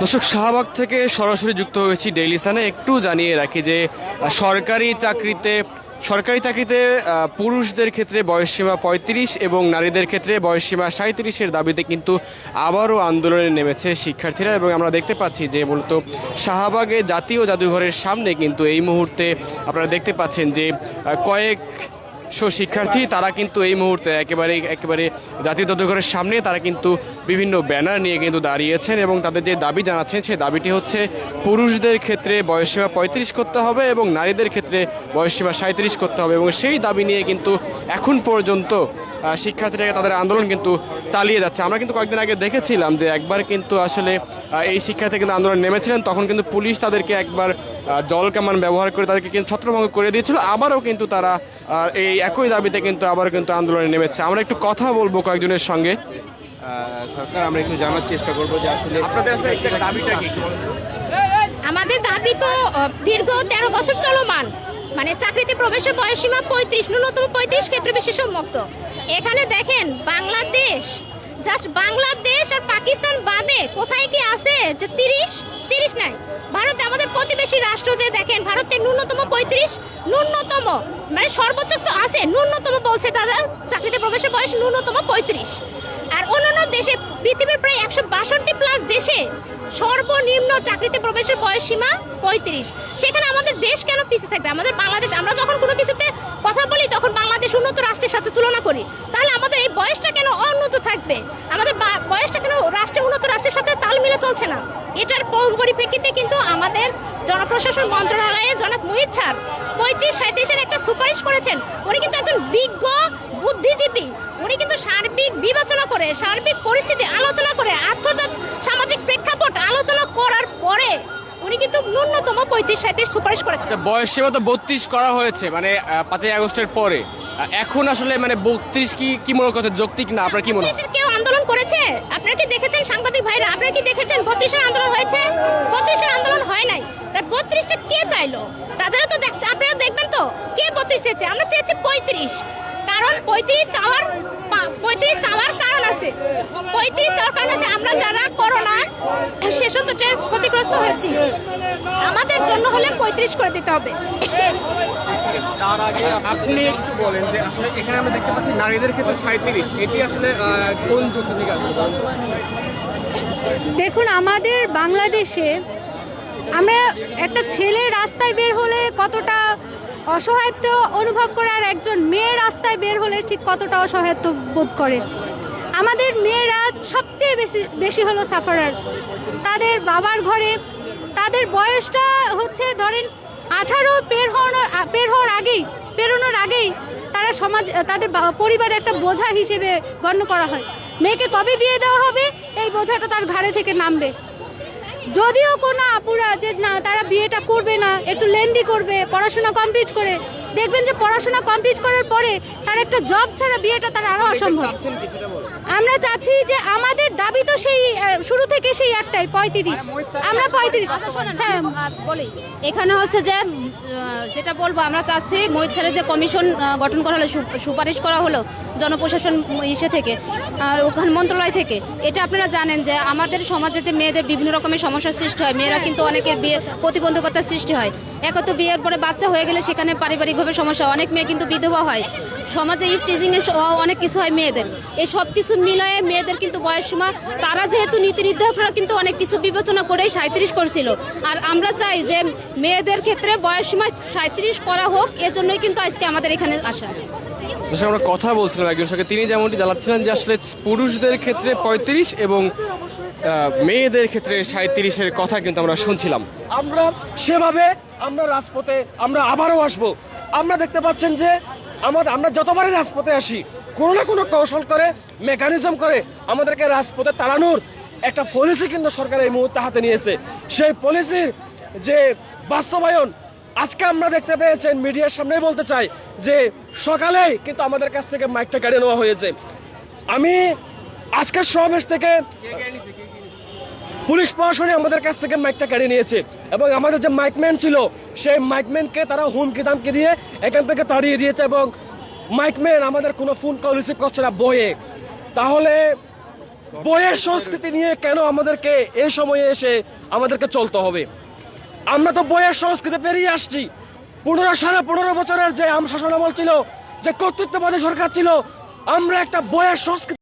দর্শক, শাহবাগ থেকে সরাসরি যুক্ত হয়েছি ডেইলি সানে একটু জানিয়ে রাখি যে সরকারি চাকরিতে সরকারি চাকরিতে পুরুষদের ক্ষেত্রে বয়সসীমা পঁয়ত্রিশ এবং নারীদের ক্ষেত্রে বয়সসীমা সাঁত্রিশের দাবিতে কিন্তু আবারও আন্দোলনে নেমেছে শিক্ষার্থীরা এবং আমরা দেখতে পাচ্ছি যে, মূলত শাহবাগে জাতীয় জাদুঘরের সামনে কিন্তু এই মুহূর্তে আপনারা দেখতে পাচ্ছেন যে কয়েক শো শিক্ষার্থী, তারা কিন্তু এই মুহূর্তে একেবারে একেবারে জাতীয় জাদুঘরের সামনে তারা কিন্তু বিভিন্ন ব্যানার নিয়ে কিন্তু দাঁড়িয়েছেন এবং তাদের যে দাবি জানাচ্ছেন, সেই দাবিটি হচ্ছে পুরুষদের ক্ষেত্রে বয়সসীমা পঁয়ত্রিশ করতে হবে এবং নারীদের ক্ষেত্রে বয়সসীমা সাঁত্রিশ করতে হবে এবং সেই দাবি নিয়ে কিন্তু এখন পর্যন্ত শিক্ষার্থীরা তাদের আন্দোলন কিন্তু চালিয়ে যাচ্ছে। আমরা কিন্তু কয়েকদিন আগে দেখেছিলাম যে একবার কিন্তু আসলে এই শিক্ষার্থী কিন্তু আন্দোলন নেমেছিলেন, তখন কিন্তু পুলিশ তাদেরকে একবার জল কামান ব্যবহার করে তাদেরকে কিন্তু ছত্রভঙ্গ করে দিয়েছিল। আবারও কিন্তু তারা এই একই দাবিতে কিন্তু আবারও কিন্তু আন্দোলনে নেমেছে। আমরা একটু কথা বলব কয়েকজনের সঙ্গে। সরকার আমরা একটু জানার চেষ্টা করব যে আসলে আপনাদের দাবিটা কি? আমাদের দাবি তো দীর্ঘ তেরো বছর চলমান। মানে চাকরিতে প্রবেশের বয়সীমা পঁয়ত্রিশ ন্যূনতম পঁয়ত্রিশ ক্ষেত্রে বিশেষ উন্মুক্ত এখানে দেখেন বাংলাদেশ জাস্ট বাংলাদেশ আর পাকিস্তান বাদে কোথায় কি আছে যে তিরিশ তিরিশ নাই। ভারতে প্রতিবেশী রাষ্ট্রদের দেখেন ভারতে ন্যূনতম পঁয়ত্রিশ, ন্যূনতম মানে সর্বোচ্চ তো আছে, ন্যূনতম বলছে তারা চাকরিতে প্রবেশের বয়স ন্যূনতম পঁয়ত্রিশ। আর অন্যান্য দেশে পৃথিবীর প্রায় একশো বাষট্টি প্লাস দেশে সর্বনিম্ন চাকরিতে প্রবেশের বয়স সীমা পঁয়ত্রিশ। সেখানে আমাদের দেশ কেন পিছিয়ে থাকবে? আমাদের বাংলাদেশ, আমরা যখন কোনো কিছুতে কথা বলি, তখন বাংলাদেশ উন্নত রাষ্ট্রের সাথে তুলনা করি। তাহলে আমাদের এই বয়সটা কেন অন্যত থাকবে? আমাদের বা- বয়সটা কেন রাষ্ট্রের উন্নত রাষ্ট্রের সাথে তাল মিলে চলছে না। এটার পরিপ্রেক্ষিতে কিন্তু আমাদের জনপ্রশাসন মন্ত্রণালয়ে জনক মোহিত স্যার পঁয়ত্রিশ সাঁত্রিশের একটা সুপারিশ করেছেন। উনি কিন্তু একজন বিজ্ঞ বুদ্ধিজীবী। উনি কিন্তু সার্বিক বিবেচনা করে সার্বিক পরিস্থিতি আলোচনা করে আন্তর্জাতিক সামাজিক প্রেক্ষাপট আলোচনা করার পরে উনি কিন্তু ন্যূনতম পঁয়ত্রিশ সাঁত্রিশ সুপারিশ করেছেন। বয়সসীমা তো বত্রিশ করা হয়েছে মানে পাঁচই আগস্টের পরে। এখন আসলে মানে বত্রিশ কি কি মনে করতে যৌক্তিক না? আপনার কি মনে হয়? কেউ করেছে? আপনারা কি দেখেছেন? সাংবাদিক ভাইরা, আপনারা কি দেখেছেন? বত্রিশের আন্দোলন হয়েছে? বত্রিশের আন্দোলন হয় নাই। বত্রিশটা কে চাইলো? তাদেরও তো আপনারা দেখবেন তো, কে বত্রিশ চেয়েছে? আমরা চেয়েছি পঁয়ত্রিশ। কারণ পঁয়ত্রিশ চাওয়ার পঁয়ত্রিশ চাওয়ার কারণ আছে। পঁয়ত্রিশ চাওয়ার কারণ আছে, আমরা যারা করোনা শেষোচটের ক্ষতিগ্রস্ত হয়েছি, আমাদের জন্য হলে পঁয়ত্রিশ করে দিতে হবে। আপনি একটু বলেন যে আসলে এখানে আমরা দেখতে পাচ্ছি নারীদের ক্ষেত্রে সাঁত্রিশ এটি আসলে কোন দেখুন, আমাদের বাংলাদেশে আমরা একটা ছেলে রাস্তায় বের হলে কতটা অসহায়ত্ব অনুভব করে, আর একজন মেয়ে রাস্তায় বের হলে ঠিক কতটা অসহায়ত্ব বোধ করে। আমাদের মেয়েরা সবচেয়ে বেশি বেশি হলো সাফারার। তাদের বাবার ঘরে তাদের বয়সটা হচ্ছে ধরেন আঠারো পের হওয়ার বের হওয়ার আগেই পেরোনোর আগেই তারা সমাজ তাদের পরিবারে একটা বোঝা হিসেবে গণ্য করা হয়। মেয়েকে কবে বিয়ে দেওয়া হবে? এই বোঝাটা তার ঘাড়ে থেকে নামবে। যদিও কোনো আপুরা যে না তারা বিয়েটা করবে না একটু লেন্দি করবে পড়াশোনা কমপ্লিট করে দেখবেন যে পড়াশোনা কমপ্লিট করার পরে তার একটা জব ছাড়া বিয়েটা তার আরও অসম্ভব। আমরা চাচ্ছি যে আমাদের দাবি তো সেই শুরু থেকে সেই একটাই পঁয়ত্রিশ। আমরা পঁয়ত্রিশ। হ্যাঁ। বলি। এখানে হচ্ছে যে যেটা বলব আমরা চাচ্ছি মহিত স্যারের যে কমিশন গঠন করা হলো সুপারিশ করা হলো জনপ্রশাসন ইসে থেকে ওখানে মন্ত্রণালয় থেকে এটা আপনারা জানেন যে আমাদের সমাজে যে মেয়েদের বিভিন্ন রকমের সমস্যার সৃষ্টি হয় মেয়েরা কিন্তু অনেকের বিয়ে প্রতিবন্ধকতার সৃষ্টি হয়। এক তো বিয়ের পরে বাচ্চা হয়ে গেলে সেখানে পারিবারিকভাবে সমস্যা অনেক মেয়ে কিন্তু বিধবা হয়। সমাজে ইফ টিজিং এর অনেক কিছু হয় মেয়েদের। এই সব কিছু মিলায়ে মেয়েদের কিন্তু বয়স সীমা তারা যেহেতু নীতি নির্ধারকরা কিন্তু অনেক কিছু বিবেচনা করেই সাঁত্রিশ করছিল। আর আমরা চাই যে মেয়েদের ক্ষেত্রে বয়স সীমা সাঁত্রিশ করা হোক এজন্যই কিন্তু আজকে আমাদের এখানে আসা। আমরা কথা বলছিলাম একজনের সঙ্গে তিনি যেমনটি জানাচ্ছিলেন যে আসলে পুরুষদের ক্ষেত্রে পঁয়ত্রিশ এবং মেয়েদের ক্ষেত্রে সাঁত্রিশের কথা কিন্তু আমরা শুনছিলাম। আমরা সেভাবে আমরা রাজপথে আমরা আবারও আসব। আমরা দেখতে পাচ্ছেন যে আমাদের, আমরা যতবারই রাজপথে আসি, কোনো না কোনো কৌশল করে মেকানিজম করে আমাদেরকে রাজপথে তাড়ানোর একটা পলিসি কিন্তু সরকার এই মুহূর্তে হাতে নিয়েছে। সেই পলিসির যে বাস্তবায়ন, আজকে আমরা দেখতে পেয়েছেন মিডিয়ার সামনেই বলতে চাই যে সকালেই কিন্তু আমাদের কাছ থেকে মাইকটা কেড়ে নেওয়া হয়েছে। আমি আজকের সমাবেশ থেকে পুলিশ প্রশাসনে আমাদের কাছ থেকে মাইকটা কেড়ে নিয়েছে এবং আমাদের যে মাইকম্যান ছিল, সেই মাইকম্যানকে তারা হুমকি দামকি দিয়ে এখান থেকে তাড়িয়ে দিয়েছে এবং মাইকম্যান আমাদের কোনো ফোন কল রিসিভ করছে না বয়ে তাহলে বইয়ের সংস্কৃতি নিয়ে কেন আমাদেরকে এই সময়ে এসে আমাদেরকে চলতে হবে? আমরা তো বইয়ের সংস্কৃতি পেরিয়ে আসছি। পনেরো সাড়ে পনেরো বছরের যে আম শাসন আমল ছিল, যে কর্তৃত্ববাদী সরকার ছিল, আমরা একটা বইয়ের সংস্কৃতি